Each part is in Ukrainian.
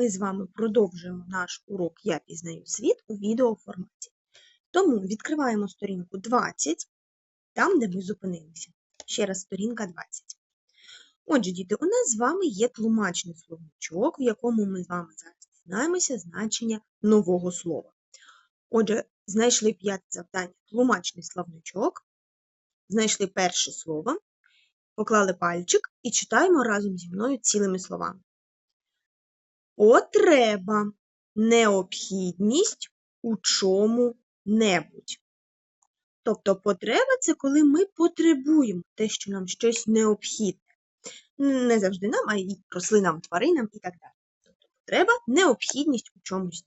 ми з вами продовжуємо наш урок Я пізнаю світ у відеоформаті. Тому відкриваємо сторінку 20, там, де ми зупинилися. Ще раз сторінка 20. Отже, діти, у нас з вами є тлумачний словничок, в якому ми з вами зараз дізнаємося значення нового слова. Отже, знайшли п'яте завдання тлумачний словничок, знайшли перше слово, поклали пальчик і читаємо разом зі мною цілими словами. Потреба необхідність у чому-небудь. Тобто потреба це коли ми потребуємо те, що нам щось необхідне. Не завжди нам, а й рослинам, тваринам і так далі. Тобто потреба необхідність у чомусь.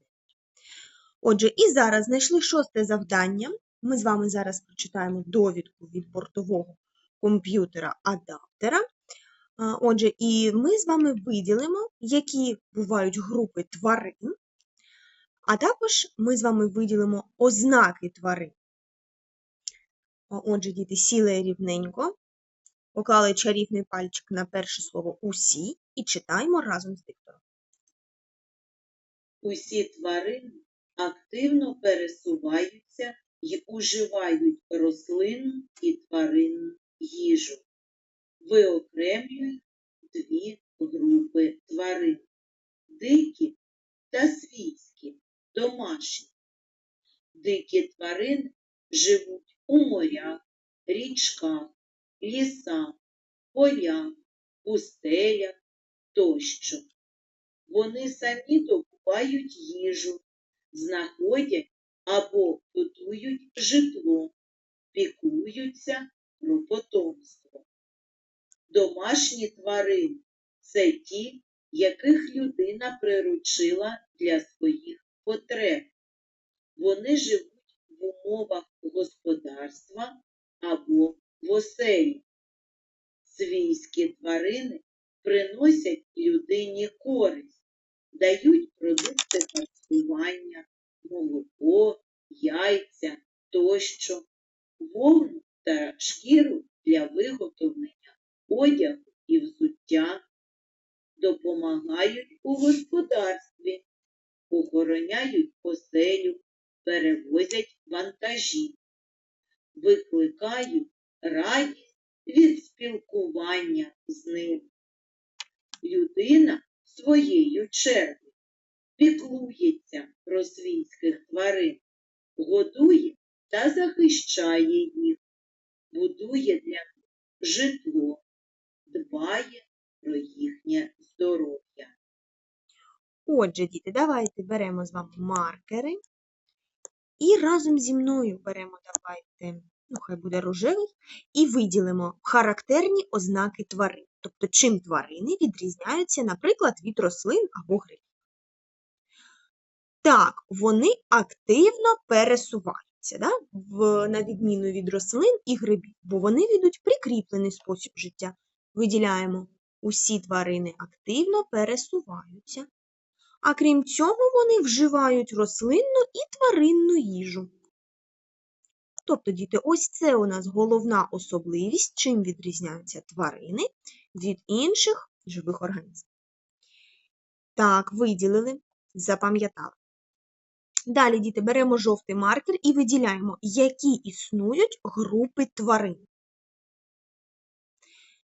Отже, і зараз знайшли шосте завдання. Ми з вами зараз прочитаємо довідку від бортового комп'ютера адаптера. Отже, і ми з вами виділимо, які бувають групи тварин, а також ми з вами виділимо ознаки тварин. Отже, діти сіли рівненько, поклали чарівний пальчик на перше слово усі і читаємо разом з диктором. Усі тварини активно пересуваються і уживають рослинну і тваринну їжу. Виокремлюють дві групи тварин дикі та свійські, домашні. Дикі тварини живуть у морях, річках, лісах, полях, пустелях тощо. Вони самі добувають їжу, знаходять або готують житло, піклуються про потомство. Домашні тварини це ті, яких людина приручила для своїх потреб. Вони живуть в умовах господарства або в оселі. Свійські тварини приносять людині користь, дають продукти харчування, молоко, яйця тощо, вовну та шкіру для виготовлення одягу і взуття, допомагають у господарстві, охороняють оселю, перевозять вантажі, викликають радість від спілкування з ним. Людина своєю чергою піклується про свійських тварин, годує та захищає їх, будує для них житло, дбає про їхнє здоров'я. Отже, діти, давайте беремо з вами маркери і разом зі мною беремо давайте, ну хай буде рожевий, і виділимо характерні ознаки тварин. Тобто, чим тварини відрізняються, наприклад, від рослин або грибів. Так, вони активно пересуваються, да? в, на відміну від рослин і грибів, бо вони ведуть прикріплений спосіб життя. Виділяємо, усі тварини активно пересуваються. А крім цього, вони вживають рослинну і тваринну їжу. Тобто, діти, ось це у нас головна особливість, чим відрізняються тварини від інших живих організмів. Так, виділили, запам'ятали. Далі, діти, беремо жовтий маркер і виділяємо, які існують групи тварин.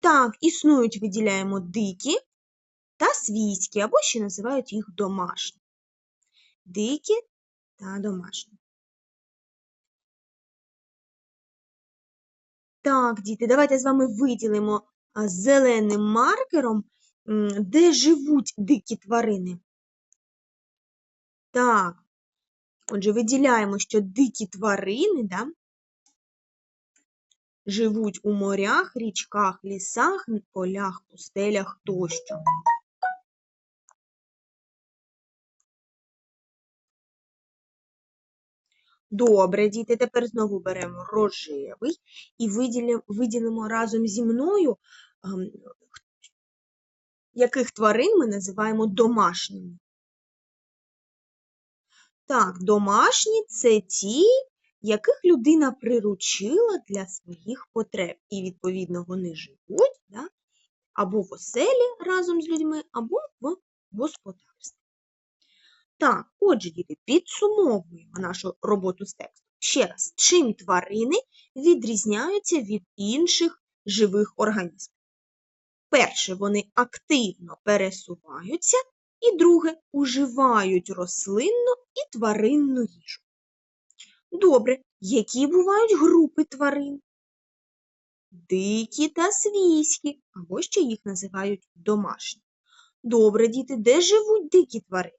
Так, існують, виділяємо дикі та свійські, або ще називають їх домашні. Дикі та домашні. Так, діти, давайте з вами виділимо зеленим маркером, де живуть дикі тварини. Так, отже, виділяємо, що дикі тварини да, живуть у морях, річках, лісах, полях, пустелях тощо. Добре, діти, тепер знову беремо рожевий і виділимо, виділимо разом зі мною, ем, яких тварин ми називаємо домашніми. Так, домашні це ті, яких людина приручила для своїх потреб. І, відповідно, вони живуть да, або в оселі разом з людьми, або в господарстві. Так, отже, діти, підсумовуємо нашу роботу з текстом. Ще раз, чим тварини відрізняються від інших живих організмів? Перше, вони активно пересуваються, і друге, уживають рослинну і тваринну їжу. Добре, які бувають групи тварин? Дикі та свійські, або ще їх називають домашні. Добре, діти, де живуть дикі тварини?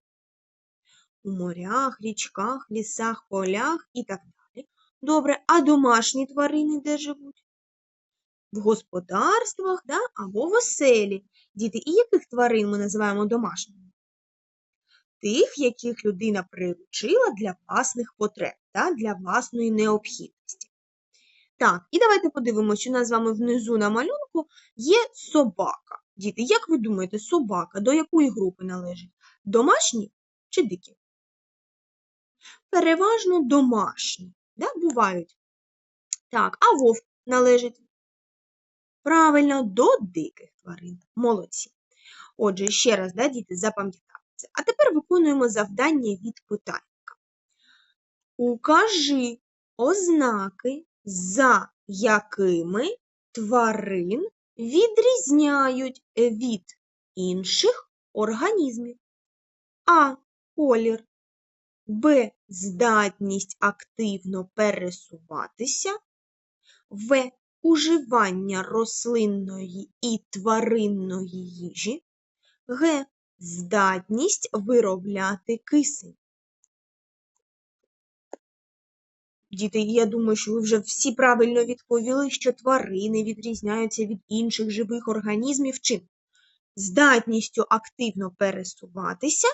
У морях, річках, лісах, полях і так далі. Добре, а домашні тварини де живуть? В господарствах да? або в оселі. Діти, і яких тварин ми називаємо домашніми? Тих, яких людина приручила для власних потреб, да? для власної необхідності. Так, і давайте подивимося, що у нас з вами внизу на малюнку є собака. Діти, як ви думаєте, собака до якої групи належить? Домашні чи дикі? Переважно домашні. Да? Бувають. Так, а вовк належить? Правильно, до диких тварин. Молодці. Отже, ще раз, да, діти, запам'ятали це. А тепер виконуємо завдання від питанника. Укажи ознаки, за якими тварин відрізняють від інших організмів. А. Колір. Б. Здатність активно пересуватися. В. Уживання рослинної і тваринної їжі. Г. Здатність виробляти кисень. Діти, я думаю, що ви вже всі правильно відповіли, що тварини відрізняються від інших живих організмів чим? Здатністю активно пересуватися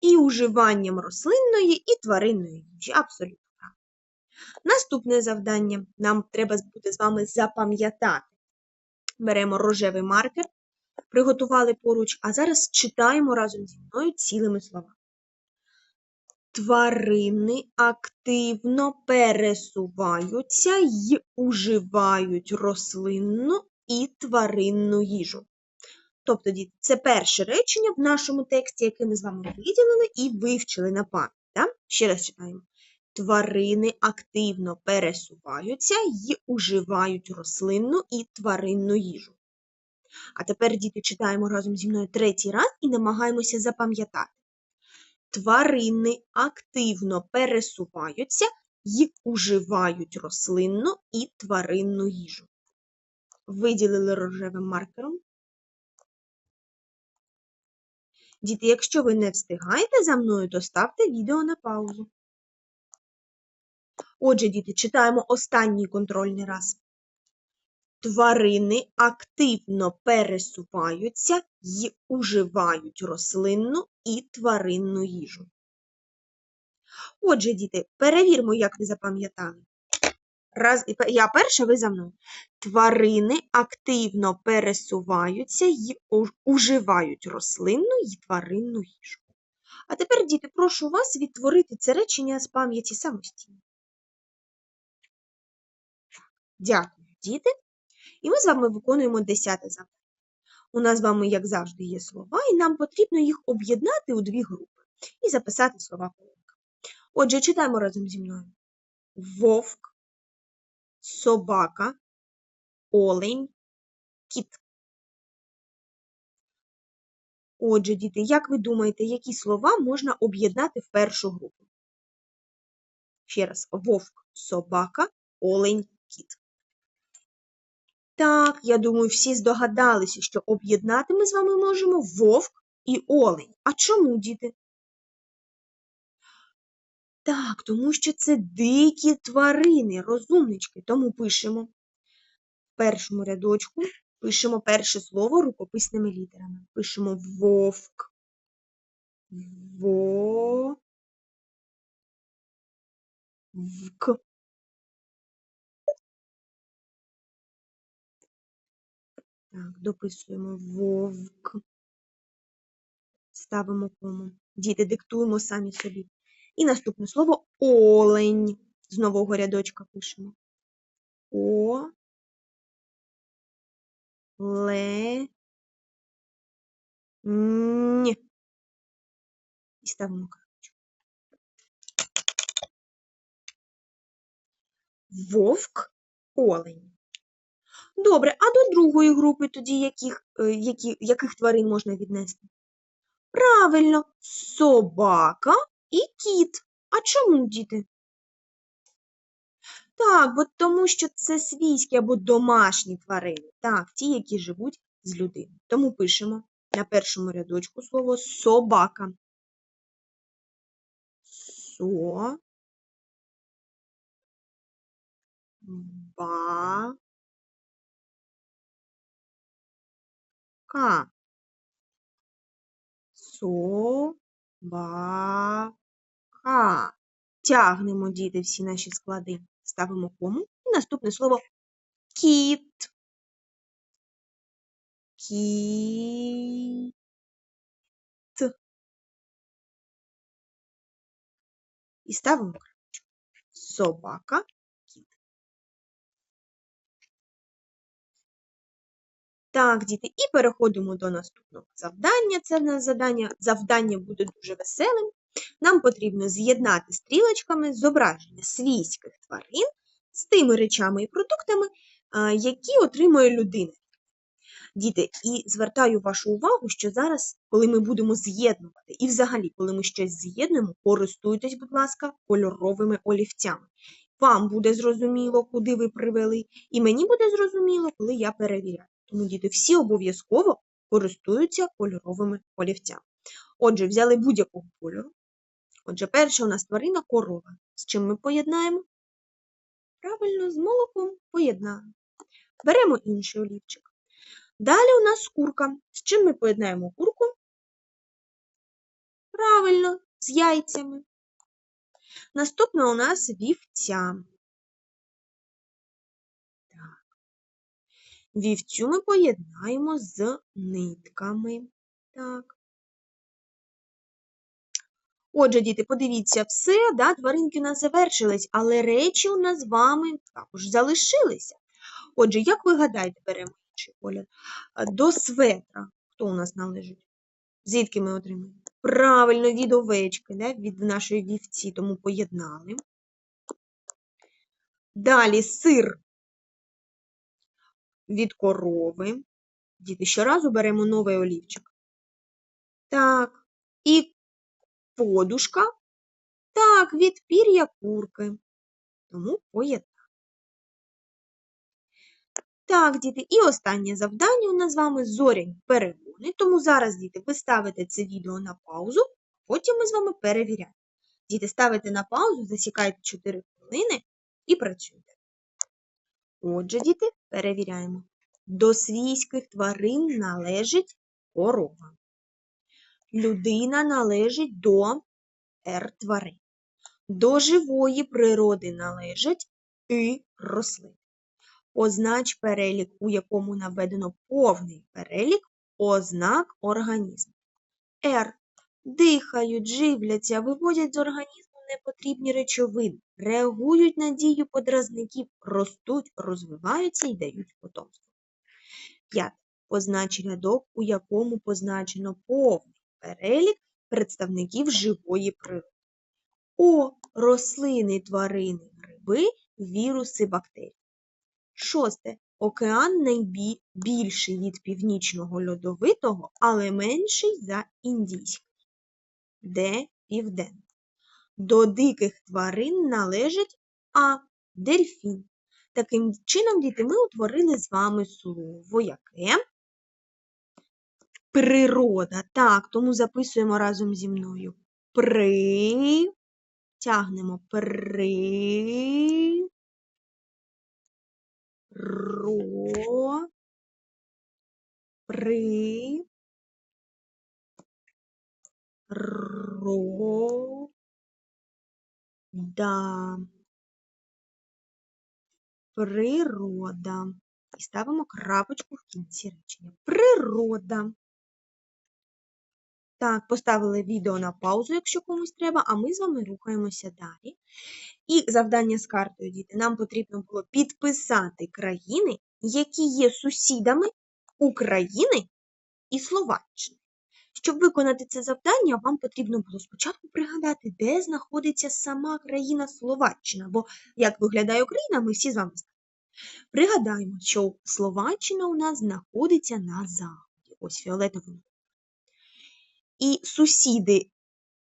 і уживанням рослинної і тваринної їжі. Абсолютно. Наступне завдання нам треба буде з вами запам'ятати. Беремо рожевий маркер, приготували поруч, а зараз читаємо разом зі мною цілими словами. Тварини активно пересуваються й уживають рослинну і тваринну їжу. Тобто, діти, це перше речення в нашому тексті, яке ми з вами виділили і вивчили на пам'ять. Ще раз читаємо. Тварини активно пересуваються й уживають рослинну і тваринну їжу. А тепер, діти, читаємо разом зі мною третій раз і намагаємося запам'ятати. Тварини активно пересуваються й уживають рослинну і тваринну їжу. Виділили рожевим маркером. Діти, якщо ви не встигаєте за мною, то ставте відео на паузу. Отже, діти, читаємо останній контрольний раз. Тварини активно пересуваються й уживають рослинну і тваринну їжу. Отже, діти, перевірмо, як ви запам'ятали. Раз, я перша, ви за мною. Тварини активно пересуваються й уживають рослинну й тваринну їжу. А тепер, діти, прошу вас відтворити це речення з пам'яті самостійно. Дякую, діти. І ми з вами виконуємо десяте завдання. У нас з вами, як завжди, є слова, і нам потрібно їх об'єднати у дві групи і записати слова колонка. Отже, читаємо разом зі мною: вовк, собака, олень, кіт. Отже, діти, як ви думаєте, які слова можна об'єднати в першу групу? Ще раз: вовк, собака, олень, кіт. Так, я думаю, всі здогадалися, що об'єднати ми з вами можемо вовк і олень. А чому, діти? Так, тому що це дикі тварини, розумнички. Тому пишемо в першому рядочку, пишемо перше слово рукописними літерами. Пишемо вовк. Во. Вк. Так, дописуємо вовк. Ставимо кому. Діти, диктуємо самі собі. І наступне слово олень. З нового рядочка пишемо. О. Ле. Н. і ставимо крапочку. Вовк, олень. Добре, а до другої групи тоді яких, е, які, яких тварин можна віднести? Правильно, собака і кіт. А чому, діти? Так, бо тому що це свійські або домашні тварини. Так, ті, які живуть з людиною. Тому пишемо на першому рядочку слово собака. Со. Ба. Ка. Со. Ба. Тягнемо, діти, всі наші склади. Ставимо кому. І наступне слово кіт. Кіт. І ставимо. Собака, Так, діти, і переходимо до наступного завдання. Це в нас завдання, завдання буде дуже веселим. Нам потрібно з'єднати стрілочками зображення свійських тварин з тими речами і продуктами, які отримує людина. Діти, і звертаю вашу увагу, що зараз, коли ми будемо з'єднувати, і взагалі, коли ми щось з'єднуємо, користуйтесь, будь ласка, кольоровими олівцями. Вам буде зрозуміло, куди ви привели, і мені буде зрозуміло, коли я перевіряю. Тому діти всі обов'язково користуються кольоровими олівцями. Отже, взяли будь-якого кольору. Отже, перша у нас тварина корова. З чим ми поєднаємо? Правильно, з молоком поєднаємо. Беремо інший олівчик. Далі у нас курка. З чим ми поєднаємо курку? Правильно, з яйцями. Наступна у нас вівця. Вівцю ми поєднаємо з нитками. Так. Отже, діти, подивіться, все, да, тваринки у нас завершились, але речі у нас з вами також залишилися. Отже, як ви гадаєте, беремо інший колір? До светра. Хто у нас належить? Звідки ми отримаємо? Правильно, від овечки, да, від нашої вівці, тому поєднали. Далі сир від корови. Діти, щоразу беремо новий олівчик. Так. І подушка. Так, від пір'я курки. Тому поєднали. Так, діти, і останнє завдання у нас з вами зоряні перегони. Тому зараз, діти, ви ставите це відео на паузу, потім ми з вами перевіряємо. Діти, ставите на паузу, засікайте 4 хвилини і працюйте. Отже, діти, перевіряємо. До свійських тварин належить корова. Людина належить до ер тварин. До живої природи належать і рослини. Означ перелік, у якому наведено повний перелік ознак організму. Р. Дихають, живляться, виводять з організму непотрібні речовини, реагують на дію подразників, ростуть, розвиваються і дають потомство. 5. Познач рядок, у якому позначено повний перелік представників живої природи. О. Рослини, тварини, гриби, віруси, бактерії. Шосте. Океан найбільший від північного льодовитого, але менший за індійський. Де південний. До диких тварин належить А. Дельфін. Таким чином, діти, ми утворили з вами слово яке? Природа. Так, тому записуємо разом зі мною. При. Тягнемо при. Ро. При. Ро. Да. Природа. І ставимо крапочку в кінці речення. Природа. Так, поставили відео на паузу, якщо комусь треба, а ми з вами рухаємося далі. І завдання з картою, діти, нам потрібно було підписати країни, які є сусідами України і Словаччини. Щоб виконати це завдання, вам потрібно було спочатку пригадати, де знаходиться сама країна Словаччина, бо як виглядає Україна, ми всі з вами знаємо. Пригадаємо, що Словаччина у нас знаходиться на заході, ось фіолетовим. І сусіди,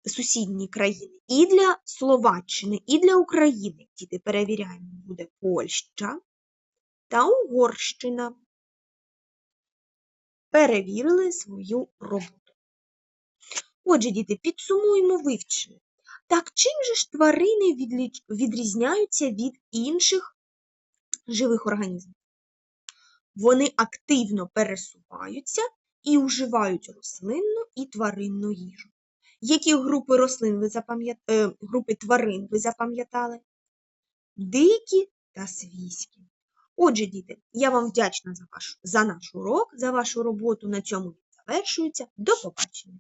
сусідні країни і для Словаччини, і для України, діти перевіряємо, буде Польща та Угорщина. Перевірили свою роботу. Отже, діти, підсумуємо вивчене. Так чим же ж тварини відрізняються від інших живих організмів? Вони активно пересуваються і вживають рослинну і тваринну їжу. Які групи рослин ви е, групи тварин ви запам'ятали? Дикі та свійські. Отже, діти, я вам вдячна за, ваш... за наш урок, за вашу роботу. На цьому він завершується. До побачення.